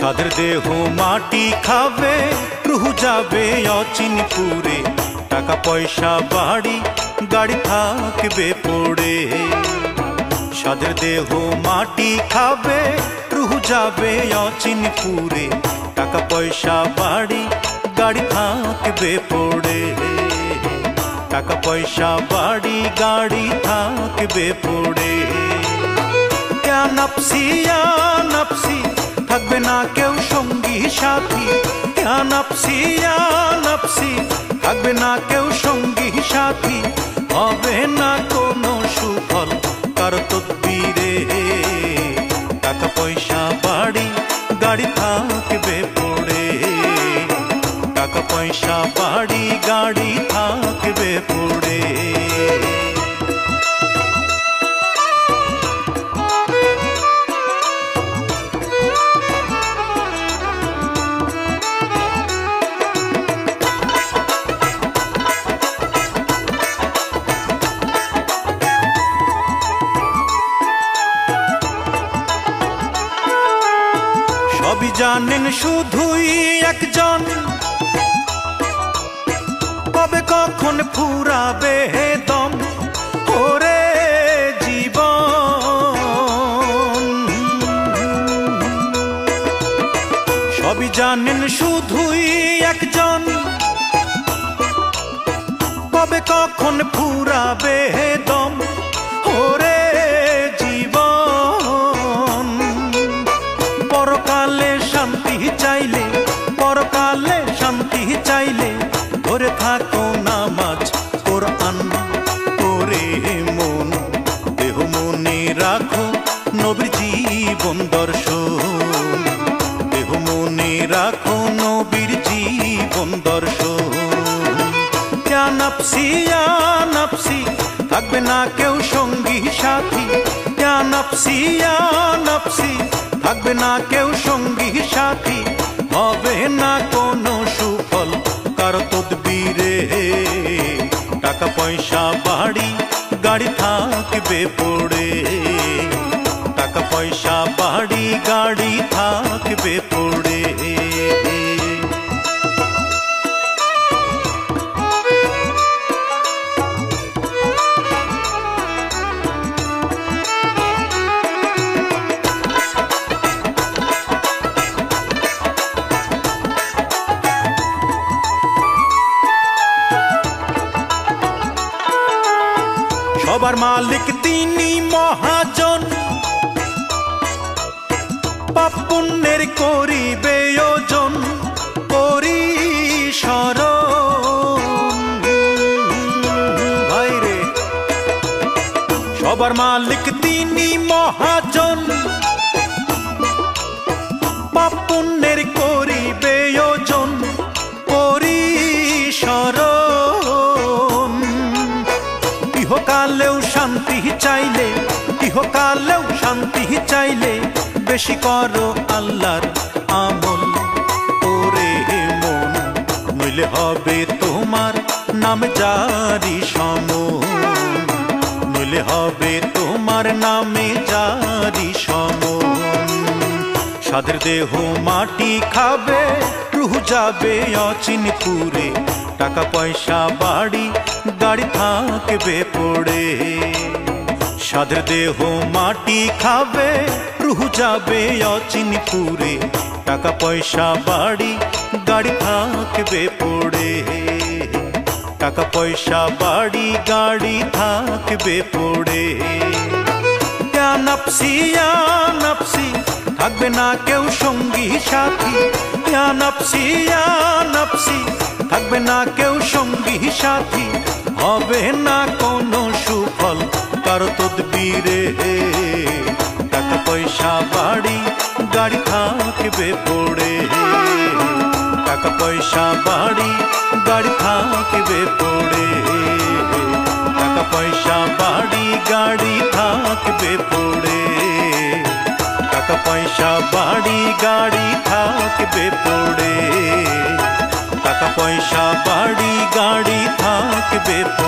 সাদের দেহ মাটি খাবে, রুহু যাবে অচিনপুরে। টাকা পয়সা বাড়ি, গাড়ি থাকবে পড়ে। সাদের দেহ মাটি খাবে, রুহু যাবে অচিনপুরে। টাকা পয়সা বাড়ি, গাড়ি থাকবে পড়ে। টাকা পয়সা বাড়ি, গাড়ি থাকবে পড়ে। ইয়া নাপসি ইয়া নাপসি থাকবে না কেউ সঙ্গী সাথী। নাপসি নাপসি থাকবে না কেউ সঙ্গী সাথী। হবে না কোনো সুফল, কারও তদ্বিরে। টাকা পয়সা, বাড়ি, গাড়ি থাকবে পড়ে। টাকা পয়সা, বাড়ি, গাড়ি থাকবে পড়ে। জানেন শুধুই একজন। কবে কখন ফুরাবে দম ওরে জীবন। সবই জানেন শুধুই একজন। কবে কখন ফুরাবে দম চাইলে, পরকালে শান্তি চাইলে, ধরে থাকো নামাজ, কোরআন করে মন। দেহ মনে রাখো নবীর জীবন দর্শন। দেহ মনে রাখো নবীর জীবন দর্শন। ইয়া নাপসি থাকবে না কেউ সঙ্গী সাথী। নফসি নাপসি থাকবে না কেউ সঙ্গী সাথী, হবে না কোনো সুফল। কার তদবিরে টাকা পয়সা বাড়ি, গাড়ি থাকবে পড়ে। টাকা পয়সা বাড়ি, গাড়ি থাকবে পড়ে। সবার মালিক তিনি মহাজন। পাপ পুণ্যের করিবে ওজন করি সর সবার মালিক তিনি মহাজন। শান্তি চাইলে, ইহকালেও শান্তি চাইলে। বেশি করো আল্লাহর আমল, ওরে মন, নইলে হবে তোমার নাম জারি সম নইলে হবে তোমার নামে জারি সম সাদের দেহ মাটি খাবে, রুহ যাবে অচিনপুরে। টাকা পয়সা বাড়ি, গাড়ি থাকবে পড়ে। সাদের দেহ মাটি খাবে, রুহ যাবে অচিনপুরে। টাকা পয়সা বাড়ি, গাড়ি থাকবে পড়ে। টাকা পয়সা বাড়ি, গাড়ি থাকবে পড়ে। নাপসি নাপসি থাকবে না কেউ সঙ্গী সাথী। নাপসি নাপসি থাকবে না কেউ সঙ্গী সাথী। হবে না কোনো সুফল কারও তদবিরে টাকা পয়সা বাড়ি, গাড়ি থাকবে পড়ে। টাকা পয়সা বাড়ি, গাড়ি থাকবে পড়ে। টাকা পয়সা বাড়ি, গাড়ি থাকবে পড়ে। টাকা পয়সা বাড়ি, গাড়ি থাকবে পড়ে। টাকা পয়সা বাড়ি, গাড়ি থাকবে পড়ে।